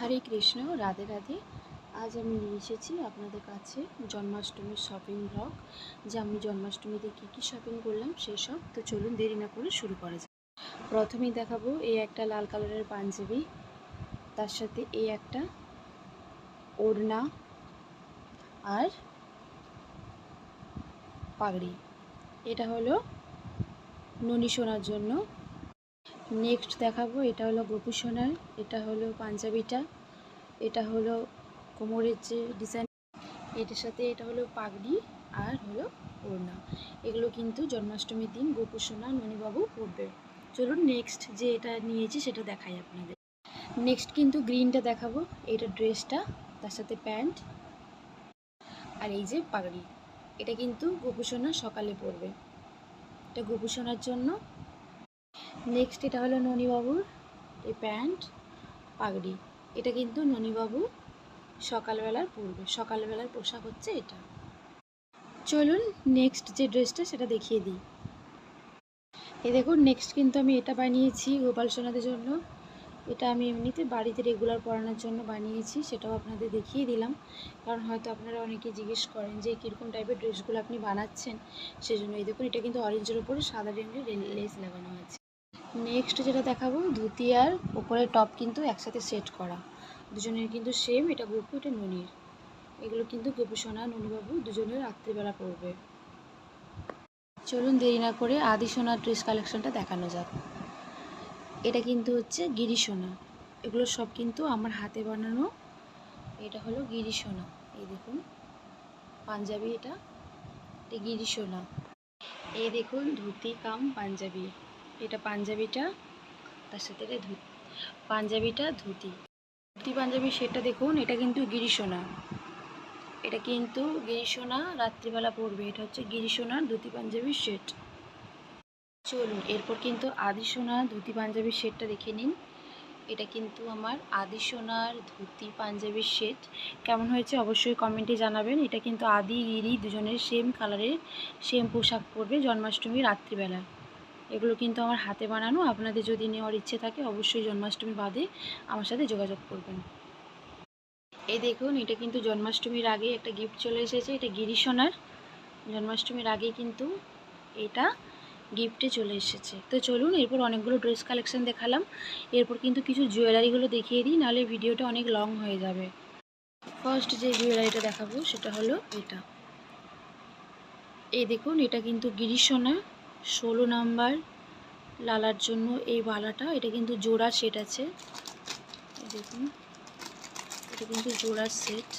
হরে কৃষ্ণ, রাধে রাধে। আজ আমি নিয়ে এসেছি আপনাদের কাছে জন্মাষ্টমীর শপিং ব্লগ যে আমি জন্মাষ্টমীতে কী কী শপিং করলাম সেই সব। তো চলুন দেরি না করে শুরু করা যাক। প্রথমেই দেখাবো এই একটা লাল কালারের পাঞ্জাবি, তার সাথে এই একটা ওড়না আর পাগড়ি। এটা হলো ননি শোনার জন্য নেক্সট দেখাবো, এটা হলো গোপু সোনার, এটা হলো পাঞ্জাবিটা, এটা হলো কোমরের যে ডিজাইন এটার সাথে এটা হলো পাগড়ি আর হলো ওড়না। এগুলো কিন্তু জন্মাষ্টমীর দিন গোপু সোনা ননীবাবু পরবে। চলুন নেক্সট যে এটা নিয়েছি সেটা দেখাই আপনাদের। নেক্সট কিন্তু গ্রিনটা দেখাবো, এটা ড্রেসটা, তার সাথে প্যান্ট আর এই যে পাগড়ি। এটা কিন্তু গোপু সোনা সকালে পরবে। এটা গোপু সোনার জন্য নেক্সট এটা হলো ননীবাবুর এই প্যান্ট, পাগড়ি। এটা কিন্তু ননীবাবু সকালবেলার পরবে। সকালবেলার পোশাক হচ্ছে এটা। চলুন নেক্সট যে ড্রেসটা সেটা দেখিয়ে দিই। এই দেখুন নেক্সট কিন্তু আমি এটা বানিয়েছি গোপাল সোনাদের জন্য। এটা আমি এমনিতে বাড়িতে রেগুলার পরানোর জন্য বানিয়েছি, সেটাও আপনাদের দেখিয়ে দিলাম। কারণ হয়তো আপনারা অনেকে জিজ্ঞেস করেন যে, কীরকম টাইপের ড্রেসগুলো আপনি বানাচ্ছেন? সেজন্য এই দেখুন, এটা কিন্তু অরেঞ্জের উপরে সাদা রঙের লেস লাগানো আছে। নেক্সট যেটা দেখাবো, ধুতি আর ওপরের টপ কিন্তু একসাথে সেট করা। দুজনের কিন্তু সেম এটা গপু, এটা ননির। এগুলো কিন্তু গপু, সোনা, ননিবাবু দুজনের রাত্রিবেলা পড়বে চলুন দেরি না করে আদি সোনার ড্রেস কালেকশনটা দেখানো যাক। এটা কিন্তু হচ্ছে গিরি সোনা। এগুলো সব কিন্তু আমার হাতে বানানো। এটা হলো গিরি সোনা। এই দেখুন, পাঞ্জাবি এটা। এটা গিরি সোনা। এই দেখুন, ধুতি, কাম, পাঞ্জাবি। এটা পাঞ্জাবিটা, তার সাথে এটা ধুতি, পাঞ্জাবিটা ধুতি। ধুতি, পাঞ্জাবি সেটা দেখুন, এটা কিন্তু গিরিসোনা এটা কিন্তু গিরিসোনা রাত্রিবেলা পরবে, এটা হচ্ছে গিরিসোনার ধুতি পাঞ্জাবির সেট চলুন, এরপর কিন্তু আদি সোনার ধুতি পাঞ্জাবির সেটটা দেখে নিন। এটা কিন্তু আমার আদি সোনার ধুতি পাঞ্জাবির সেট কেমন হয়েছে অবশ্যই কমেন্টে জানাবেন। এটা কিন্তু আদি, গিরি, দুজনের সেম কালারের সেম পোশাক পরবে জন্মাষ্টমী রাত্রিবেলা। এগুলো কিন্তু আমার হাতে বানানো। আপনাদের যদি নেওয়ার ইচ্ছে থাকে, অবশ্যই জন্মাষ্টমী বাদে আমার সাথে যোগাযোগ করবেন। এই দেখুন, এটা কিন্তু জন্মাষ্টমীর আগে একটা গিফট চলে এসেছে, এটা গিরিশোনার। জন্মাষ্টমীর আগে কিন্তু এটা গিফটে চলে এসেছে। তো চলুন, এরপর অনেকগুলো ড্রেস কালেকশন দেখালাম। এরপর কিন্তু কিছু জুয়েলারিগুলো দেখিয়ে দিই, নাহলে ভিডিওটা অনেক লং হয়ে যাবে। ফার্স্ট যে জুয়েলারিটা দেখাবো, সেটা হলো এটা। এই দেখুন, এটা কিন্তু গিরিশোনা ষোলো নাম্বার লালার জন্য এই বালাটা, এটা কিন্তু জোড়া সেট আছে। দেখুন, এটা কিন্তু জোড়ার সেট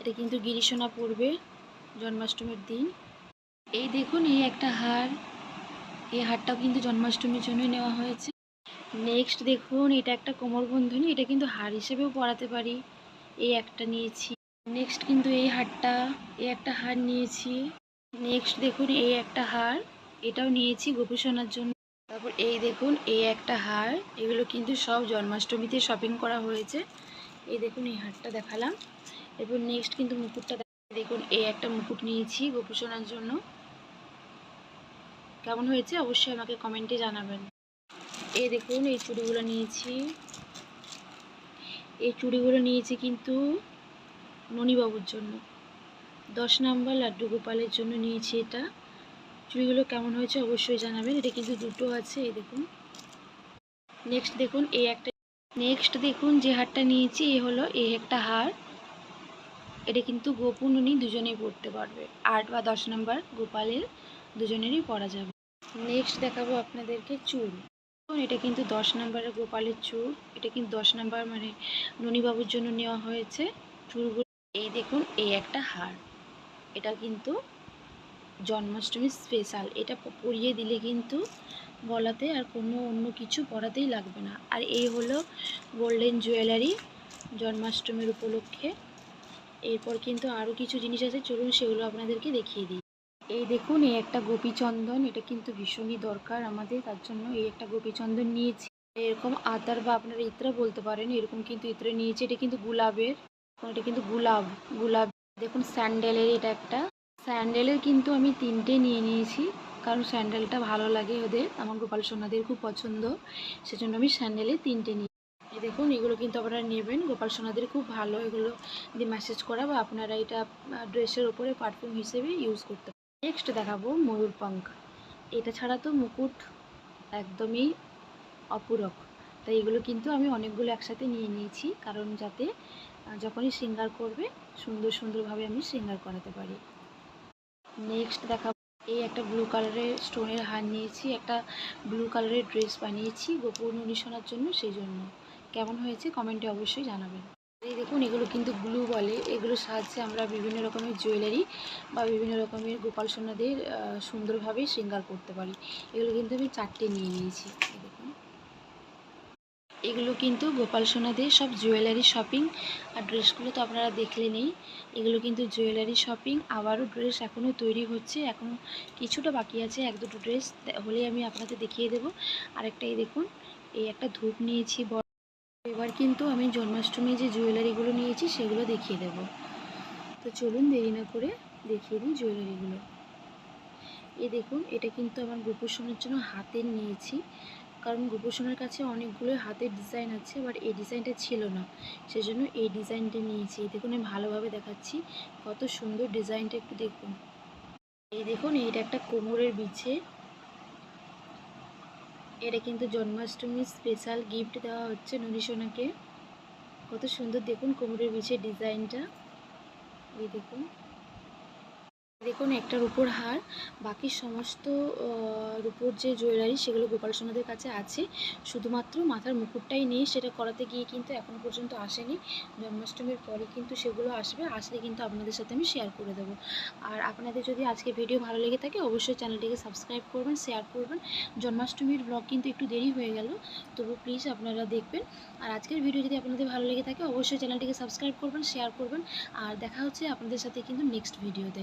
এটা কিন্তু গিরিশোনা পড়বে জন্মাষ্টমীর দিন। এই দেখুন, এই একটা হার। এই হারটাও কিন্তু জন্মাষ্টমীর জন্য নেওয়া হয়েছে। নেক্সট দেখুন, এটা একটা কোমরবন্ধনী এটা কিন্তু হার হিসেবেও পরাতে পারি। এই একটা নিয়েছি। নেক্সট কিন্তু এই হারটা, এই একটা হার নিয়েছি। নেক্সট দেখুন, এই একটা হার। এটাও নিয়েছি গোপীসোনার জন্য। তারপর এই দেখুন, এই একটা হার। এগুলো কিন্তু সব জন্মাষ্টমীতে শপিং করা হয়েছে। এই দেখুন, এই হারটা দেখালাম। এরপর নেক্সট কিন্তু মুকুটটা দেখুন, এই একটা মুকুট নিয়েছি গোপীসোনার জন্য। কেমন হয়েছে? অবশ্যই আমাকে কমেন্টে জানাবেন। এই দেখুন, এই চুড়িগুলো নিয়েছি। এই চুড়িগুলো নিয়েছি কিন্তু ননীবাবুর জন্য। দশ নাম্বার লাড্ডু গোপালের জন্য নিয়েছি এটা। চুড়িগুলো কেমন হয়েছে অবশ্যই জানাবেন, এটা কিন্তু দুটো আছে, এই দেখুন। নেক্সট দেখুন, এই একটা নেক্সট দেখুন, যে হারটা নিয়েছি, এ হলো এই একটা হার। এটা কিন্তু গোপন, উনি দুজনেই পড়তে পারবে। আট বা দশ নাম্বার গোপালের, দুজনেরই পরা যাবে। নেক্সট দেখাবো আপনাদেরকে চুল এটা কিন্তু দশ নম্বরের গোপালের চুল এটা কিন্তু দশ নাম্বার মানে ননীবাবুর জন্য নেওয়া হয়েছে। চুলগুলো এই দেখুন, এই একটা হার। কিন্তু জন্মাষ্টমীর স্পেশাল এটা পরিয়ে দিলে কিন্তু গলাতে আর কোনো অন্য কিছু পরাতেই লাগবে না। আর এই হলো গোল্ডেন জুয়েলারি জন্মাষ্টমীর উপলক্ষে। এরপর কিন্তু আরও কিছু জিনিস আছে, চলুন সেগুলো আপনাদেরকে দেখিয়ে দিই। এই দেখুন, এই একটা গোপীচন্দন, এটা কিন্তু ভীষণই দরকার আমাদের, তার জন্য এই একটা গোপীচন্দন নিয়েছি। এরকম আতার বা আপনারা ইত্রা বলতে পারেন, এরকম কিন্তু ইত্রা নিয়েছি, এটা কিন্তু গুলাবের। এটা কিন্তু গুলাব গোলাপ দেখুন, স্যান্ডেলের এটা একটা। স্যান্ডেলের কিন্তু আমি তিনটে নিয়ে নিয়েছি, কারণ স্যান্ডেলটা ভালো লাগে ওদের। আমার গোপাল সোনাদের খুব পছন্দ, সেজন্য আমি স্যান্ডেলের তিনটে নিই এই দেখুন, এগুলো কিন্তু আপনারা নেবেন। গোপাল সোনাদের খুব ভালো, এগুলো দিয়ে ম্যাসেজ করা বা আপনারা এটা ড্রেসের ওপরে পারফিউম হিসেবে ইউজ করতে নেক্সট দেখাবো ময়ূর ময়ূরপঙ্খ এটা ছাড়া তো মুকুট একদমই অপূরক। তাই এগুলো কিন্তু আমি অনেকগুলো একসাথে নিয়ে নিয়েছি, কারণ যাতে যখনই সিঙ্গার করবে, সুন্দর সুন্দরভাবে আমি সিঙ্গার করাতে পারি। নেক্সট দেখাবো, এই একটা ব্লু কালারের স্টোনের হার নিয়েছি, একটা ব্লু কালারের ড্রেস বানিয়েছি, গোপন অনুশোনার জন্য সেই জন্য কেমন হয়েছে কমেন্টে অবশ্যই জানাবেন। এই দেখুন, এগুলো কিন্তু গ্লু বলে এগুলোর সাহায্যে আমরা বিভিন্ন রকমের জুয়েলারি বা বিভিন্ন রকমের গোপাল সোনাদের সুন্দরভাবে শৃঙ্গার করতে পারি। এগুলো কিন্তু আমি চারটে নিয়ে নিয়েছি এগুলো কিন্তু গোপাল সোনাদের সব জুয়েলারি শপিং আর ড্রেসগুলো তো আপনারা দেখলে নেই এগুলো কিন্তু জুয়েলারি শপিং। আবারও ড্রেস এখনও তৈরি হচ্ছে। এখন কিছুটা বাকি আছে, এক দুটো ড্রেস। হলেই আমি আপনাদের দেখিয়ে দেবো। আরেকটা এই দেখুন, এই একটা ধূপ নিয়েছি এবার কিন্তু আমি জন্মাষ্টমী যে জুয়েলারিগুলো নিয়েছি সেগুলো দেখিয়ে দেবো। তো চলুন দেরি না করে দেখিয়ে দিই জুয়েলারিগুলো। এই দেখুন, এটা কিন্তু আমার গোপোষণের জন্য হাতের নিয়েছি। কারণ গোপোষণের কাছে অনেকগুলো হাতের ডিজাইন আছে বাট এই ডিজাইনটা ছিল না। সেজন্য এই ডিজাইনটা নিয়েছি। দেখুন, আমি ভালোভাবে দেখাচ্ছি। কত সুন্দর ডিজাইনটা একটু দেখুন। এই দেখুন, এইটা একটা কোমরের বিছে এটা কিন্তু জন্মাষ্টমীর স্পেশাল গিফট দেওয়া হচ্ছে নরিসোনাকে কত সুন্দর দেখুন কোমরের বিছের ডিজাইনটা। এই দেখুন। দেখুন একটা রূপোর হার, বাকি সমস্ত রূপোর যে জুয়েলারি সেগুলো গোপাল সোনাদের কাছে আছে। শুধুমাত্র মাথার মুকুটটাই নেই, সেটা করাতে গিয়ে কিন্তু এখনও পর্যন্ত আসেনি। জন্মাষ্টমীর পরে কিন্তু সেগুলো আসবে, আসলে কিন্তু আপনাদের সাথে আমি শেয়ার করে দেবো। আর আপনাদের যদি আজকে ভিডিও ভালো লেগে থাকে, অবশ্যই চ্যানেলটিকে সাবস্ক্রাইব করবেন শেয়ার করবেন। জন্মাষ্টমীর ব্লগ কিন্তু একটু দেরি হয়ে গেল, তবু প্লিজ আপনারা দেখবেন। আর আজকের ভিডিও যদি আপনাদের ভালো লেগে থাকে, অবশ্যই চ্যানেলটিকে সাবস্ক্রাইব করবেন শেয়ার করবেন। আর দেখা হচ্ছে আপনাদের সাথে কিন্তু নেক্সট ভিডিওতে